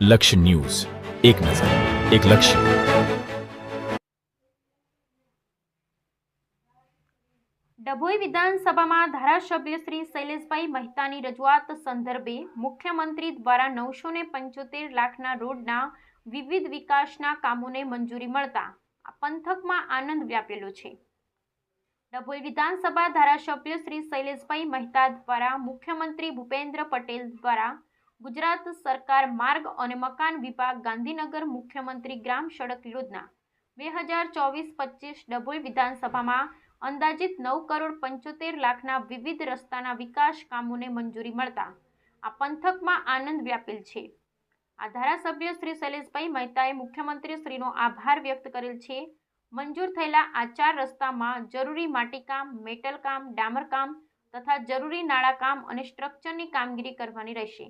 લક્ષ્ય ન્યૂઝ. એક નજર, એક લક્ષ્ય. ડભોઈ વિધાનસભામાં ધારાસભ્ય શ્રી શૈલેષભાઈ મહેતાની રજૂઆત સંદર્ભે મુખ્યમંત્રી દ્વારા નવસો ને પંચોતેર લાખના રોડના વિવિધ વિકાસના કામોને મંજૂરી મળતા પંથકમાં આનંદ વ્યાપેલો છે. ડભોઈ વિધાનસભા ધારાસભ્ય શ્રી શૈલેષભાઈ મહેતા દ્વારા મુખ્યમંત્રી ભૂપેન્દ્ર પટેલ દ્વારા ગુજરાત સરકાર માર્ગ અને મકાન વિભાગ, ગાંધીનગર મુખ્યમંત્રી ગ્રામ સડક યોજના બે હજાર ચોવીસ પચીસ ડભોઈ વિધાનસભામાં અંદાજિત નવ કરોડ પંચોતેર લાખના વિવિધ રસ્તાના વિકાસ કામોને મંજૂરી મળતા આ પંથકમાં આનંદ વ્યાપેલ છે. આ ધારાસભ્ય શ્રી શૈલેષભાઈ મહેતાએ મુખ્યમંત્રી શ્રીનો આભાર વ્યક્ત કરેલ છે. મંજૂર થયેલા આ ચાર રસ્તામાં જરૂરી માટીકામ મેટલ કામ ડામર કામ તથા જરૂરી નાળા કામ અને સ્ટ્રક્ચરની કામગીરી કરવાની રહેશે.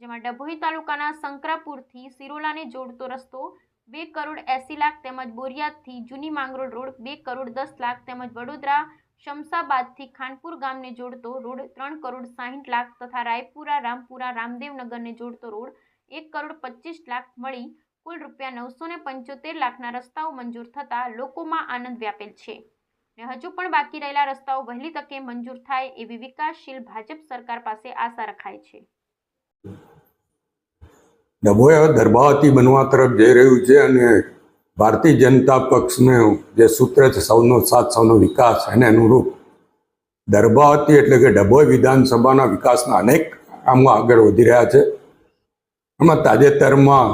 જેમાં ડભોઈ તાલુકાના સંકરાપુરથી સિરોલાને જોડતો રસ્તો બે કરોડ એંસી લાખ તેમજ બોરિયાદથી જૂની માંગરોળ રોડ બે કરોડ દસ લાખ તેમજ વડોદરા શમશાબાદથી ખાનપુર ગામને જોડતો રોડ ત્રણ કરોડ સાહીઠ લાખ તથા રાયપુરા, રામપુરા, રામદેવનગરને જોડતો રોડ એક કરોડ પચીસ લાખ મળી કુલ રૂપિયા નવસો ને પંચોતેર લાખના રસ્તાઓ મંજૂર થતાં લોકોમાં આનંદ વ્યાપેલ છે. ને હજુ પણ બાકી રહેલા રસ્તાઓ વહેલી તકે મંજૂર થાય એવી વિકાસશીલ ભાજપ સરકાર પાસે આશા રખાય છે. હવે દરબાવતી બનવા તરફ જઈ રહ્યું છે અને ભારતીય જનતા પક્ષને જે સૂત્ર છે, સૌનો સાથ, સૌનો વિકાસ એને અનુરૂપ દરબાવતી એટલે કે ડભોઈ વિધાનસભાના વિકાસના અનેક કામો આગળ વધી રહ્યા છે. એમાં તાજેતરમાં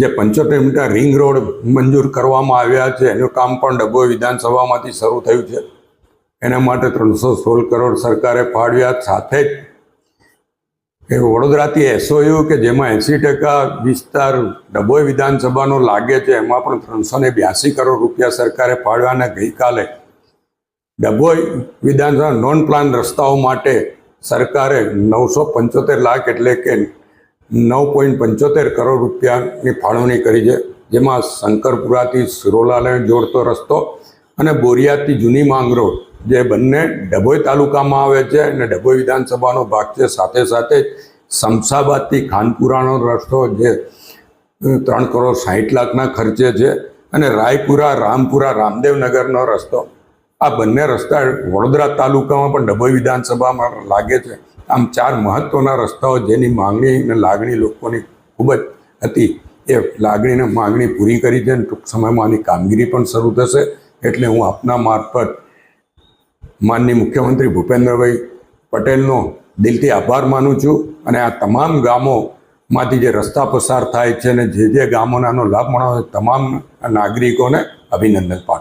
જે પંચોતેર મીટર રિંગ રોડ મંજૂર કરવામાં આવ્યા છે, એનું કામ પણ ડભોઈ વિધાનસભામાંથી શરૂ થયું છે. એના માટે ત્રણસો સોળ કરોડ સરકારે ફાળવ્યા, સાથે જ એ વડોદરાથી એસઓયુ કે જેમાં એંસી ટકા વિસ્તાર ડભોઈ વિધાનસભાનો લાગે છે, એમાં પણ ત્રણસો ને બ્યાસી કરોડ રૂપિયા સરકારે ફાળવાના ગઈકાલે ડભોઈ વિધાનસભા નોન પ્લાન રસ્તાઓ માટે સરકારે નવસો પંચોતેર લાખ એટલે કે નવ પોઈન્ટ પંચોતેર કરોડ રૂપિયાની ફાળવણી કરી છે, જેમાં શંકરપુરાથી સિરોલાને જોડતો રસ્તો અને બોરિયાથી જૂની માંગ રોડ જે બંને ડભોઈ તાલુકામાં આવે છે અને ડભોઈ વિધાનસભાનો ભાગ છે. સાથે સાથે શમશાબાદથી ખાનપુરાનો રસ્તો જે ત્રણ કરોડ સાહીઠ લાખના ખર્ચે છે અને રાયપુરા, રામપુરા, રામદેવનગરનો રસ્તો. આ બંને રસ્તા વડોદરા તાલુકામાં પણ ડભોઈ વિધાનસભામાં લાગે છે. આમ ચાર મહત્વના રસ્તાઓ જેની માંગણી અને લાગણી લોકોની ખૂબ જ હતી. એ લાગણીને માંગણી પૂરી કરી છે અને ટૂંક સમયમાં આની કામગીરી પણ શરૂ થશે. એટલે હું આપના મારફત માનની મુખ્યમંત્રી ભૂપેન્દ્રભાઈ પટેલનો દિલથી આભાર માનું છું અને આ તમામ ગામોમાંથી જે રસ્તા પસાર થાય છે અને જે જે ગામોનાનો લાભ મળવાનો તમામ નાગરિકોને અભિનંદન પાઠવું